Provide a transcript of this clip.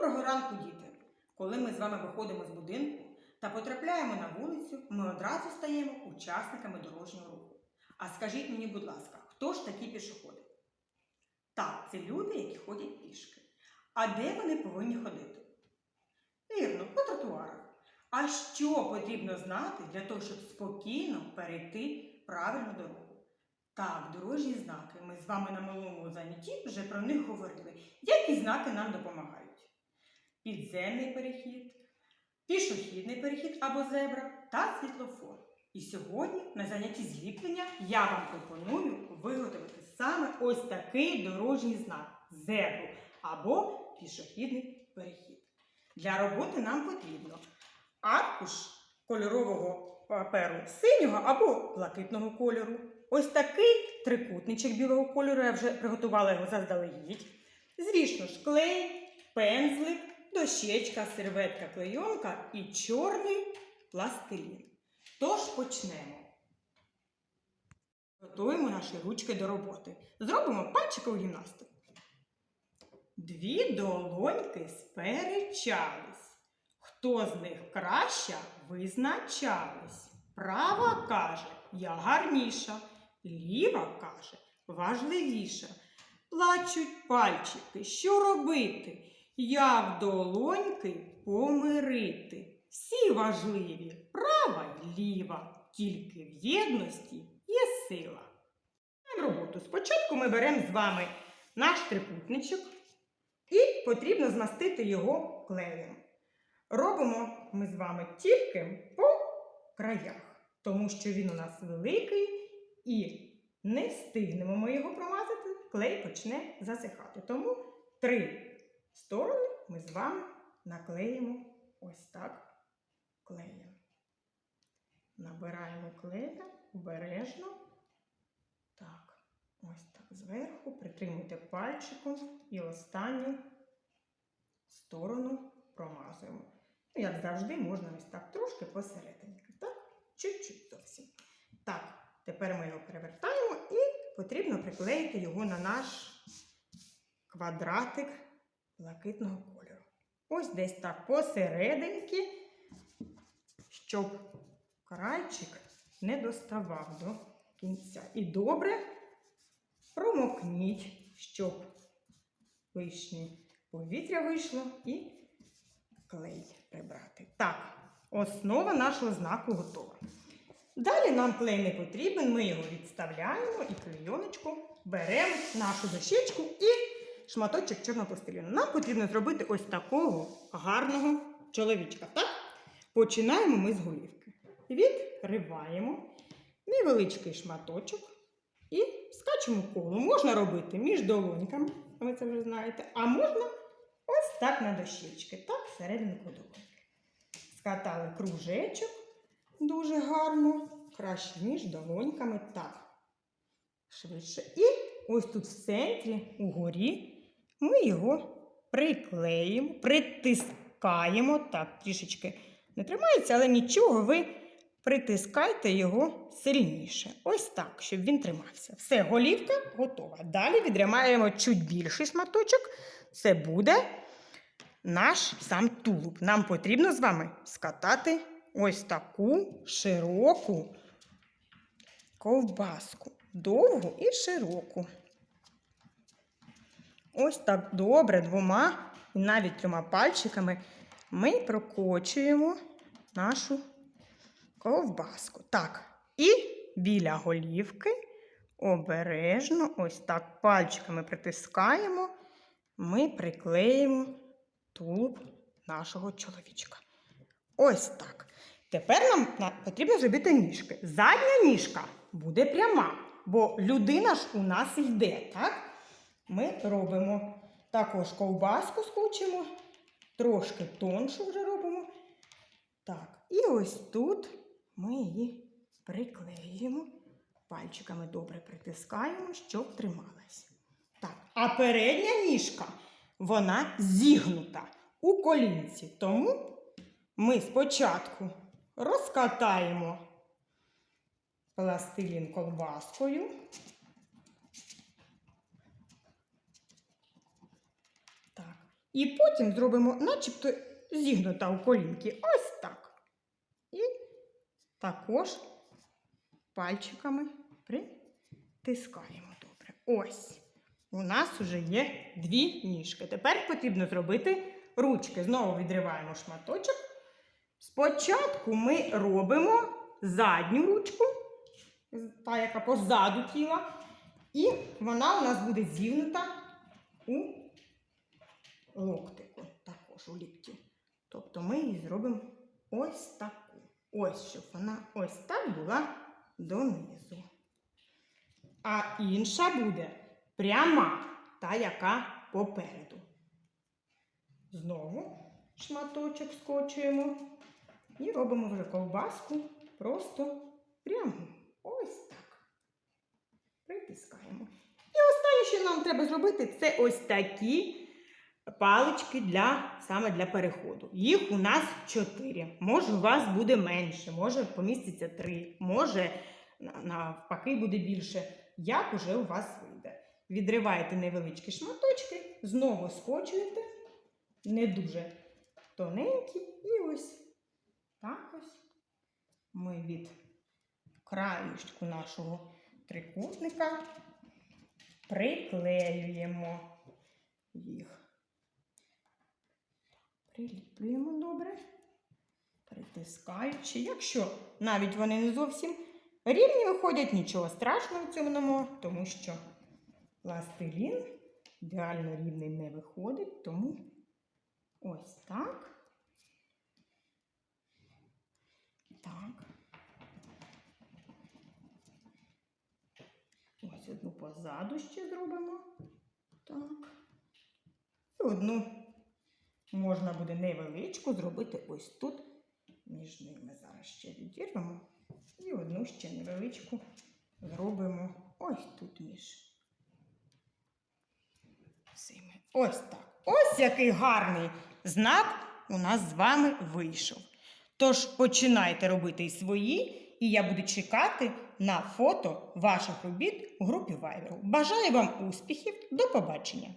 Доброго ранку, діти! Коли ми з вами виходимо з будинку та потрапляємо на вулицю, ми одразу стаємо учасниками дорожнього руху. А скажіть мені, будь ласка, хто ж такі пішоходи? Так, це люди, які ходять пішки. А де вони повинні ходити? Вірно, по тротуарах. А що потрібно знати для того, щоб спокійно перейти правильну дорогу? Так, дорожні знаки. Ми з вами на минулому занятті вже про них говорили. Які знаки нам допомагають? Підземний перехід, пішохідний перехід або зебра та світлофор. І сьогодні на занятті зліплення я вам пропоную виготовити саме ось такий дорожній знак зебру або пішохідний перехід. Для роботи нам потрібно аркуш кольорового паперу синього або блакитного кольору. Ось такий трикутничок білого кольору, я вже приготувала його заздалегідь. Звісно ж, клей, пензлик, дощечка, серветка, клейонка і чорний пластилін. Тож почнемо. Готуємо наші ручки до роботи. Зробимо пальчикову гімнастику. Дві долоньки сперечались. Хто з них краща, визначались. Права каже, я гарніша, ліва каже, важливіша. Плачуть пальчики, що робити? Як долоньки помирити? Всі важливі, права й ліва, тільки в єдності є сила. Роботу. Спочатку ми беремо з вами наш трикутничок і потрібно змастити його клеєм. Робимо ми з вами тільки по краях, тому що він у нас великий і не встигнемо ми його промазати, клей почне засихати. Тому три сторони ми з вами наклеїмо ось так клеєм. Набираємо клея обережно. Так, ось так зверху. Притримуйте пальчиком і останню сторону промазуємо. Ну, як завжди, можна ось так трошки посередині. Так, чуть-чуть зовсім. Так, тепер ми його перевертаємо і потрібно приклеїти його на наш квадратик блакитного кольору. Ось десь так посерединки, щоб крайчик не доставав до кінця. І добре промокніть, щоб лишнє повітря вийшло і клей прибрати. Так, основа нашого знаку готова. Далі нам клей не потрібен, ми його відставляємо і клейоночку беремо нашу дощечку і шматочок чорного пластиліну. Нам потрібно зробити ось такого гарного чоловічка. Так? Починаємо ми з голівки. Відриваємо невеличкий шматочок і скачемо коло. Можна робити між долоньками, ви це вже знаєте, а можна ось так на дощечки, так, всерединку долоньки. Скатали кружечок дуже гарно, краще між долоньками, так. Швидше. І ось тут в центрі, угорі, ми його приклеїмо, притискаємо. Так, трішечки не тримається, але нічого, ви притискайте його сильніше. Ось так, щоб він тримався. Все, голівка готова. Далі відрімаємо чуть більший шматочок. Це буде наш сам тулуб. Нам потрібно з вами скатати ось таку широку ковбаску. Довгу і широку. Ось так добре двома і навіть трьома пальчиками ми прокочуємо нашу ковбаску. Так, і біля голівки обережно, ось так пальчиками притискаємо, ми приклеїмо тулуб нашого чоловічка. Ось так. Тепер нам потрібно зробити ніжки. Задня ніжка буде пряма, бо людина ж у нас йде, так? Ми робимо також ковбаску скручимо, трошки тоншу вже робимо. Так, і ось тут ми її приклеюємо, пальчиками добре притискаємо, щоб трималась. Так, а передня ніжка, вона зігнута у колінці. Тому ми спочатку розкатаємо пластилін колбаскою. Так. І потім зробимо, начебто, зігнута у колінки. Ось так. І також пальчиками притискаємо добре. Ось. У нас вже є дві ніжки. Тепер потрібно зробити ручки. Знову відриваємо шматочок. Спочатку ми робимо задню ручку, та, яка позаду тіла, і вона у нас буде зігнута у локтику, також у лікті. Тобто ми її зробимо ось таку. Ось, щоб вона ось так була донизу. А інша буде пряма, та, яка попереду. Знову шматочок скочуємо і робимо вже ковбаску просто прямо. Ось так. Притискаємо. І останнє, що нам треба зробити, це ось такі палички для, саме для переходу. Їх у нас чотири. Може, у вас буде менше, може поміститься три, може навпаки буде більше. Як уже у вас вийде. Відриваєте невеличкі шматочки, знову скочуєте, не дуже тоненькі, і ось так ось ми від краєчку нашого трикутника приклеюємо їх. Приліплюємо добре, притискаючи. Якщо навіть вони не зовсім рівні виходять, нічого страшного в цьому нема, тому що пластилін ідеально рівний не виходить, тому ось так. Так. Ось одну позаду ще зробимо. Так. І одну можна буде невеличку зробити ось тут. Між ними зараз ще відірвемо. І одну ще невеличку зробимо ось тут між. цими. Ось так. Ось який гарний знак у нас з вами вийшов. Тож починайте робити і свої, і я буду чекати на фото ваших робіт у групі Viber. Бажаю вам успіхів! До побачення!